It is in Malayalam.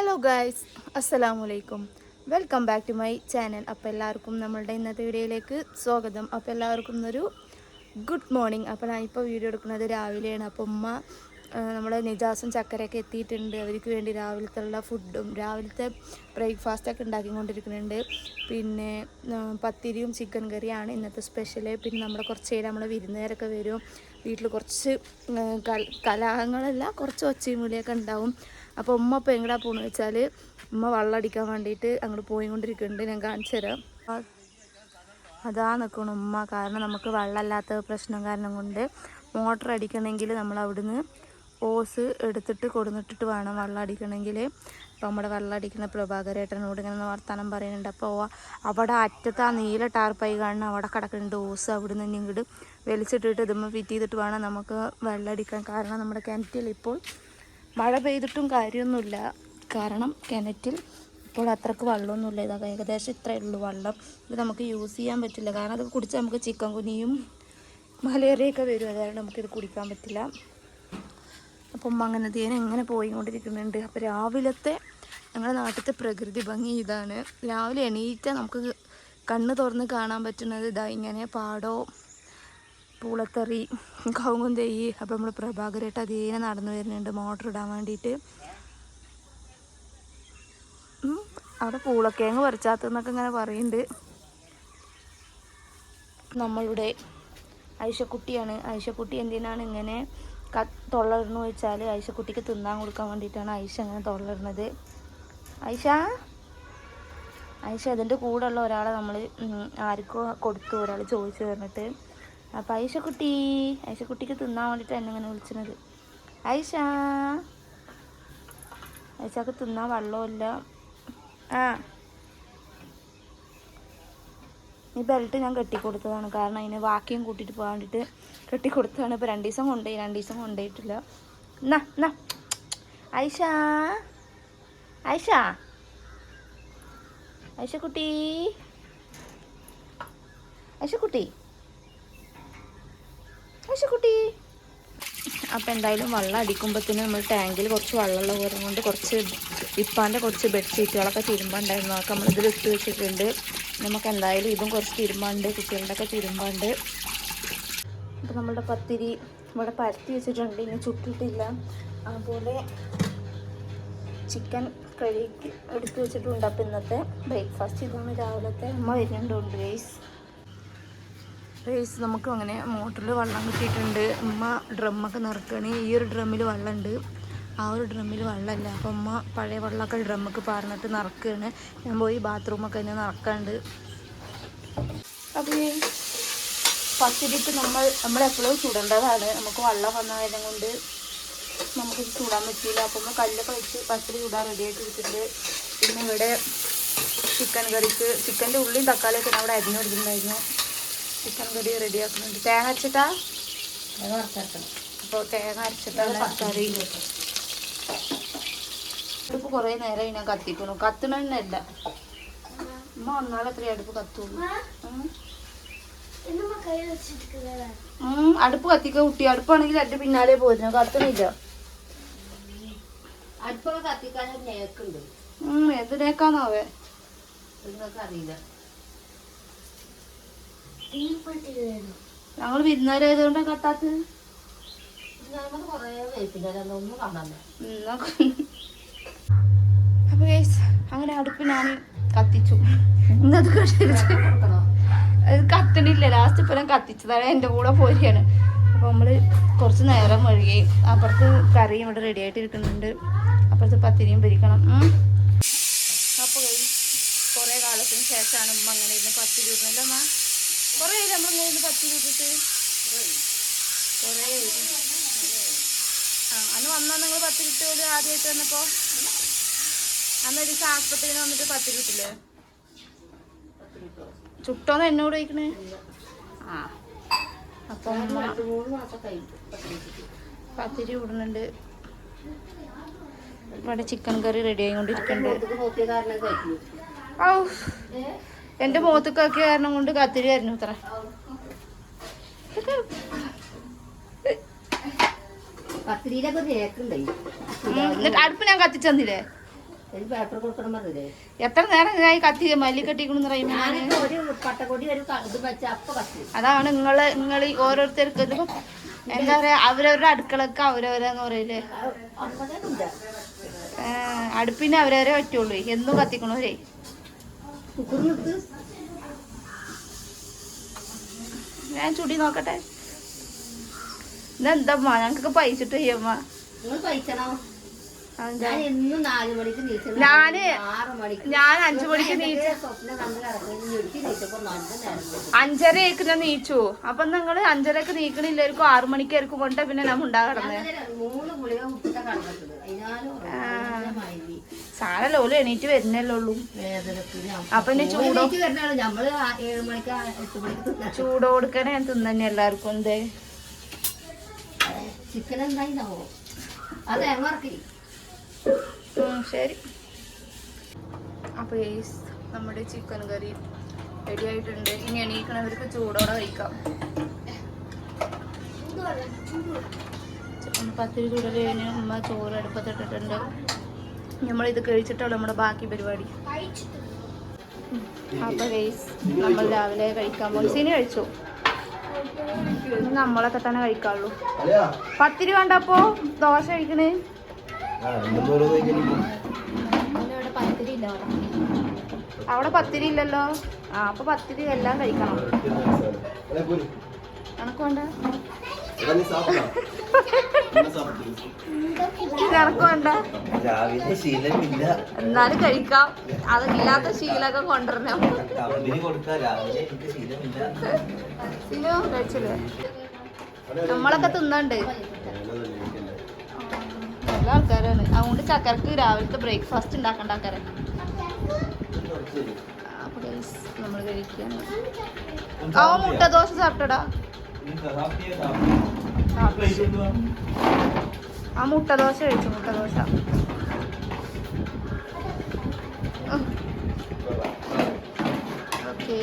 ഹലോ ഗായ്സ് അസ്സലാമു അലൈക്കും welcome back to my channel അപ്പോൾ എല്ലാവർക്കും നമ്മളുടെ ഇന്നത്തെ വീഡിയോയിലേക്ക് സ്വാഗതം. അപ്പോൾ എല്ലാവർക്കും ഒരു ഗുഡ് മോർണിംഗ് അപ്പോൾ ഞാൻ ഇപ്പോൾ വീഡിയോ എടുക്കുന്നത് രാവിലെയാണ്. അപ്പോൾ ഉമ്മ നമ്മുടെ നിജാസും ചക്കരയൊക്കെ എത്തിയിട്ടുണ്ട്. അവർക്ക് വേണ്ടി രാവിലത്തുള്ള ഫുഡും രാവിലത്തെ ബ്രേക്ക്ഫാസ്റ്റൊക്കെ ഉണ്ടാക്കിക്കൊണ്ടിരിക്കുന്നുണ്ട്. പിന്നെ പത്തിരിയും ചിക്കൻ കറിയാണ് ഇന്നത്തെ സ്പെഷ്യൽ പിന്നെ നമ്മുടെ കുറച്ച് നേരം നമ്മളെ വിരുന്നുകാരൊക്കെ വരും. വീട്ടിൽ കുറച്ച് കലാഹങ്ങളല്ല കുറച്ച് ഒച്ചയും വിളിയൊക്കെ ഉണ്ടാവും. അപ്പോൾ ഉമ്മ ഇപ്പോൾ എങ്ങടാ പോണെന്ന് വെച്ചാൽ ഉമ്മ വെള്ളം അടിക്കാൻ വേണ്ടിയിട്ട് അങ്ങോട്ട് പോയിക്കൊണ്ടിരിക്കുന്നുണ്ട് ഞാൻ കാണിച്ചു തരാം. അതാ നിൽക്കണം ഉമ്മ. കാരണം നമുക്ക് വെള്ളമില്ലാത്ത പ്രശ്നം കാരണം കൊണ്ട് മോട്ടർ അടിക്കണമെങ്കിൽ നമ്മൾ അവിടുന്ന് ഓസ് എടുത്തിട്ട് കൊടുന്നിട്ടിട്ട് വേണം വെള്ളം അടിക്കണമെങ്കിൽ അപ്പോൾ നമ്മുടെ വെള്ളം അടിക്കുന്ന പ്രഭാകരേട്ടനോട് ഇങ്ങനെ വർത്തമാനം പറയുന്നുണ്ട് അപ്പോൾ അവിടെ അറ്റത്ത് ആ നീല ടാർപ്പായി കാണുന്ന അവിടെ കിടക്കുന്നുണ്ട് ഓസ്. അവിടെ നിന്ന് ഇങ്ങോട്ട് വലിച്ചിട്ടിട്ട് ഇതുമ്പോൾ ഫിറ്റ് ചെയ്തിട്ട് വേണം നമുക്ക് വെള്ളം അടിക്കാൻ കാരണം നമ്മുടെ കിണറ്റിൽ ഇപ്പോൾ മഴ പെയ്തിട്ടും കാര്യമൊന്നുമില്ല. കാരണം കിണറ്റിൽ ഇപ്പോൾ അത്രയ്ക്ക് വെള്ളമൊന്നുമില്ല. ഇതാ ഏകദേശം ഇത്രയേ ഉള്ളൂ വെള്ളം. ഇത് നമുക്ക് യൂസ് ചെയ്യാൻ പറ്റില്ല. കാരണം അത് കുടിച്ചാൽ നമുക്ക് ചിക്കൻ കുനിയും മലേറിയൊക്കെ വരും. അതായത് നമുക്കിത് കുടിക്കാൻ പറ്റില്ല. അപ്പം അങ്ങനെ തേനെ എങ്ങനെ പോയിക്കൊണ്ടിരിക്കുന്നുണ്ട്. അപ്പോൾ രാവിലത്തെ ഞങ്ങളുടെ നാട്ടിലത്തെ പ്രകൃതി ഭംഗി ഇതാണ്. രാവിലെ എണീറ്റാൽ നമുക്ക് കണ്ണ് തുറന്ന് കാണാൻ പറ്റുന്നത്. ഇതാ ഇങ്ങനെ പാടോ പൂളത്തറി കവുങ്ങും തെയ്യ്. അപ്പം നമ്മൾ പ്രഭാകരമായിട്ട് അതേനെ നടന്നു വരുന്നുണ്ട് മോട്ടർ ഇടാൻ വേണ്ടിയിട്ട് അവിടെ പൂളക്കേങ്ങ് പറിച്ചാത്തെന്നൊക്കെ ഇങ്ങനെ പറയുന്നുണ്ട് നമ്മളുടെ ഐഷക്കുട്ടിയാണ് ഐഷക്കുട്ടി എന്തിനാണ് ഇങ്ങനെ ക വെച്ചാൽ ഐഷക്കുട്ടിക്ക് തിന്നാൻ കൊടുക്കാൻ വേണ്ടിയിട്ടാണ് ഐഷ അങ്ങനെ തൊള്ളയിടുന്നത് ഐഷ ഐഷ അതിന്റെ ഉള്ള ഒരാളെ നമ്മൾ ആർക്കോ കൊടുത്തു ഒരാൾ ചോദിച്ചു പറഞ്ഞിട്ട് അപ്പം ഐഷക്കുട്ടി ഐഷക്കുട്ടിക്ക് തിന്നാൻ വേണ്ടിയിട്ട് എന്നെ ഇങ്ങനെ വിളിച്ചത്. ഐഷ ഐഷക്ക് തിന്നാൻ വെള്ളമില്ല ആ. ഈ ബെൽറ്റ് ഞാൻ കെട്ടിക്കൊടുത്തതാണ്. കാരണം അതിന് വാക്യം കൂട്ടിയിട്ട് പോകാൻ വേണ്ടിയിട്ട് കെട്ടിക്കൊടുത്തതാണ്. ഇപ്പോൾ രണ്ട് ദിവസം കൊണ്ടുപോയി രണ്ട് ദിവസം കൊണ്ടുപോയിട്ടില്ല. എന്നാ എന്നാ ഐഷ ഐഷ ഐഷക്കുട്ടി ഐഷക്കുട്ടി ഐഷക്കുട്ടി അപ്പോൾ എന്തായാലും വെള്ളം അടിക്കുമ്പോഴത്തേനും നമ്മൾ ടാങ്കിൽ കുറച്ച് വെള്ളമുള്ള പോരം കൊണ്ട് കുറച്ച് ഇപ്പാന്റെ കുറച്ച് ബെഡ്ഷീറ്റുകളൊക്കെ തിരുമ്പാണ്ടായിരുന്നു അതൊക്കെ നമ്മൾ ഇതിൽ ഇട്ട് വെച്ചിട്ടുണ്ട്. നമുക്ക് എന്തായാലും ഇതും കുറച്ച് തിരുമ്പാണ്ട് കുട്ടികളുടെ ഒക്കെ തിരുമ്പാണ്ട് അപ്പോൾ നമ്മളുടെ പത്തിരി ഇവിടെ പരത്തി വെച്ചിട്ടുണ്ട്. ഇനി ചുട്ടിട്ടില്ല. അതുപോലെ ചിക്കൻ കഴുകി എടുത്ത് വെച്ചിട്ടുണ്ട്. അപ്പോൾ ഇന്നത്തെ ബ്രേക്ക്ഫാസ്റ്റ് ഇതാണ് രാവിലത്തെ അമ്മ വരുന്നുണ്ട് ഗൈസ് റേസ് നമുക്ക് അങ്ങനെ മോട്ടറിൽ വെള്ളം കിട്ടിയിട്ടുണ്ട്. ഉമ്മ ഡ്രമ്മൊക്കെ നിറക്കണേ ഈ ഒരു ഡ്രമ്മിൽ വെള്ളമുണ്ട്. ആ ഒരു ഡ്രമ്മിൽ വെള്ളമില്ല. അപ്പം ഉമ്മ പഴയ വെള്ളമൊക്കെ ഡ്രമ്മൊക്കെ പാർന്നിട്ട് നിറക്കുകയാണ് ഞാൻ പോയി ബാത്റൂമൊക്കെ തന്നെ നിറക്കാണ്ട് അപ്പോൾ ഈ നമ്മൾ നമ്മളെപ്പോഴും ചുടേണ്ടതാണ്. നമുക്ക് വെള്ളം വന്നതിനെ കൊണ്ട് നമുക്ക് ചൂടാൻ പറ്റിയില്ല. അപ്പം നമ്മൾ കല്ലൊക്കെ വെച്ച് പത്തിരി ചൂടാൻ റെഡിയാക്കി വെച്ചിട്ടുണ്ട്. പിന്നെ ഇവിടെ ചിക്കൻ കറിക്ക് ചിക്കന്റെ ഉള്ളിയും തക്കാളിയൊക്കെ ഞാൻ അവിടെ അരിഞ്ഞു കൊടുത്തിട്ടുണ്ടായിരുന്നു. ചിക്കൻ കറി റെഡിയാക്കുന്നുണ്ട്. തേങ്ങ അരച്ചിട്ടാ? അപ്പോൾ തേങ്ങ അരച്ചിട്ടാണ് കറി അടുപ്പ് കുറേ നേരമായി ഞാൻ കത്തിക്കണു കത്തണല്ല ഉമ്മ വന്നാൽ എത്ര അടുപ്പ് കത്തുള്ളൂ. അടുപ്പ് കത്തിക്ക കുട്ടി. അടുപ്പാണെങ്കിൽ എന്റെ പിന്നാലെ പോയിരുന്നു കത്തണില്ല അടുപ്പൊക്കെ കത്തിക്കാൻ നേക്കുണ്ട്. ഉം, എന്തിനേക്കാന്നാവേ നിങ്ങൾക്ക് അറിയില്ല ഞങ്ങൾ വിരുന്നുകാരായതുകൊണ്ട് കത്താത്തത് അപ്പൊ അങ്ങനെ അടുപ്പ് ഞാൻ കത്തിച്ചു. ഇന്നത് അത് കത്തണില്ല. ലാസ്റ്റ് ഇപ്പം ഞാൻ കത്തിച്ചതാണ്. എന്റെ കൂടെ പോരുകയാണ് അപ്പൊ നമ്മൾ കുറച്ച് നേരം വഴുകി അപ്പുറത്ത് കറിയും ഇവിടെ റെഡി ആയിട്ട് ഇരിക്കുന്നുണ്ട്. അപ്പുറത്ത് പത്തിരിയും പിരിക്കണം. അപ്പോൾ കുറേ കാലത്തിന് ശേഷമാണ് ഉമ്മ അങ്ങനെ ഇരുന്ന് പത്തിരി ഇടുന്നില്ല അമ്മ കുറേ നമ്മൾ മൂന്ന് ഇരുന്ന് പത്തിരി ഇട്ടിട്ട് കുറേ ആ അന്ന് വന്നാൽ നിങ്ങൾ പത്ത് പോലും ആദ്യമായിട്ട് വന്നപ്പോൾ അന്ന് ഒരു ദിവസം ആസ്പത്രിയിൽ വന്നിട്ട് പത്ത് കിട്ടില്ലേ? ചുട്ടോന്ന് എന്നോട് ചോദിക്കണേ ആ അപ്പം പത്തിരി ഇടുന്നുണ്ട് ഇവിടെ ചിക്കൻ കറി റെഡി ആയിക്കൊണ്ടിരിക്കുന്നുണ്ട്. കഴിക്കുന്നു ഔ. എന്റെ മുഖത്തൊക്കെ കാരണം കൊണ്ട് കത്തിരി ആയിരുന്നു ഇത്ര ഇതൊക്കെ പത്തിരിയിലൊക്കെ ഒരു നേക്കുണ്ടായി ഉം, എന്നിട്ട് അടുപ്പ് ഞാൻ കത്തിച്ചന്നില്ലേ എത്ര നേരം ഈ കത്തി മല്ലി കത്തി. അതാണ് നിങ്ങൾ നിങ്ങൾ ഓരോരുത്തർക്ക് എന്താ പറയാ അവരവരുടെ അടുക്കളക്ക് അവരവരെന്ന് പറയില്ലേ? അടുപ്പിന് അവരവരെ പറ്റുള്ളൂ. എന്നും കത്തിക്കണവരെ. കുക്കറിലിട്ട് ഞാൻ ചുടി നോക്കട്ടെ. ഇതെന്തമ്മ ഞങ്ങക്കൊക്കെ പൈസ ഇട്ട് ചെയ്യമ്മ ഞാൻ ഞാൻ അഞ്ചു മണിക്ക് നീച്ചു. പോയി. അഞ്ചരയ്ക്ക് ഞാൻ നീച്ചു. അപ്പൊ നിങ്ങൾ അഞ്ചരക്ക് നീക്കണില്ലായിരിക്കും ആറു മണിക്കായിരിക്കും കൊണ്ട പിന്നെ ഞാൻ ഉണ്ടാകടന്നേ അങ്ങനെ മൂന്ന് ഗുളിക സാരല്ല ഓൽ എണീറ്റ് വരുന്നല്ലേ ഉള്ളൂ അപ്പൊ എന്നെ ചൂടോ ചൂടോ നമ്മൾ ആ ഏഴ് മണിക്ക് ആ മണിക്ക് തിന്നാ. ചൂട് കൊടുക്കണേ ഞാൻ തിന്നെ എല്ലാവർക്കും എന്തേ? ചിക്കൻ അത് ശരി. അപ്പൊ നമ്മുടെ ചിക്കൻ കറി റെഡി ആയിട്ടുണ്ട്. ഇനി എണീക്കണവർക്ക് ചൂടോടെ കഴിക്കാം. പത്തിരി ചൂടൽ കഴിഞ്ഞ് ഉമ്മ ചോറ് അടുപ്പത്തിട്ടിട്ടുണ്ട്. നമ്മളിത് കഴിച്ചിട്ടുള്ള നമ്മുടെ ബാക്കി പരിപാടി. അപ്പൊ ഗൈസ് നമ്മൾ രാവിലെ കഴിക്കാൻ പോകും സിനി കഴിച്ചു? നമ്മളൊക്കെ തന്നെ കഴിക്കാള്ളൂ പത്തിരി വേണ്ടപ്പോ ദോശ കഴിക്കണേ. അവിടെ. പത്തിരി ഇല്ലല്ലോ. ആ അപ്പൊ പത്തിരി എല്ലാം കഴിക്കണം. കണക്ക് വേണ്ട. രാവിലെ ശീലമില്ല. എന്നാലും കഴിക്കാം. അതില്ലാത്ത ശീലമൊക്കെ കൊണ്ടുവരണം. കഴിച്ചില്ലേ? നമ്മളൊക്കെ തിന്നണ്ട്. നല്ല ആൾക്കാരാണ്. അതുകൊണ്ട് ചക്കർക്ക് രാവിലത്തെ ബ്രേക്ക്ഫാസ്റ്റ് ഉണ്ടാക്കണ്ട ആൾക്കാരെ. അപ്പൊ guys, നമ്മൾ കഴിക്കാൻ ആ മുട്ട ദോശ സാപ്പിട്ടടാ ఆ ముట్ట దోశ వేయచ్చు ముట్ట దోశ ఓకే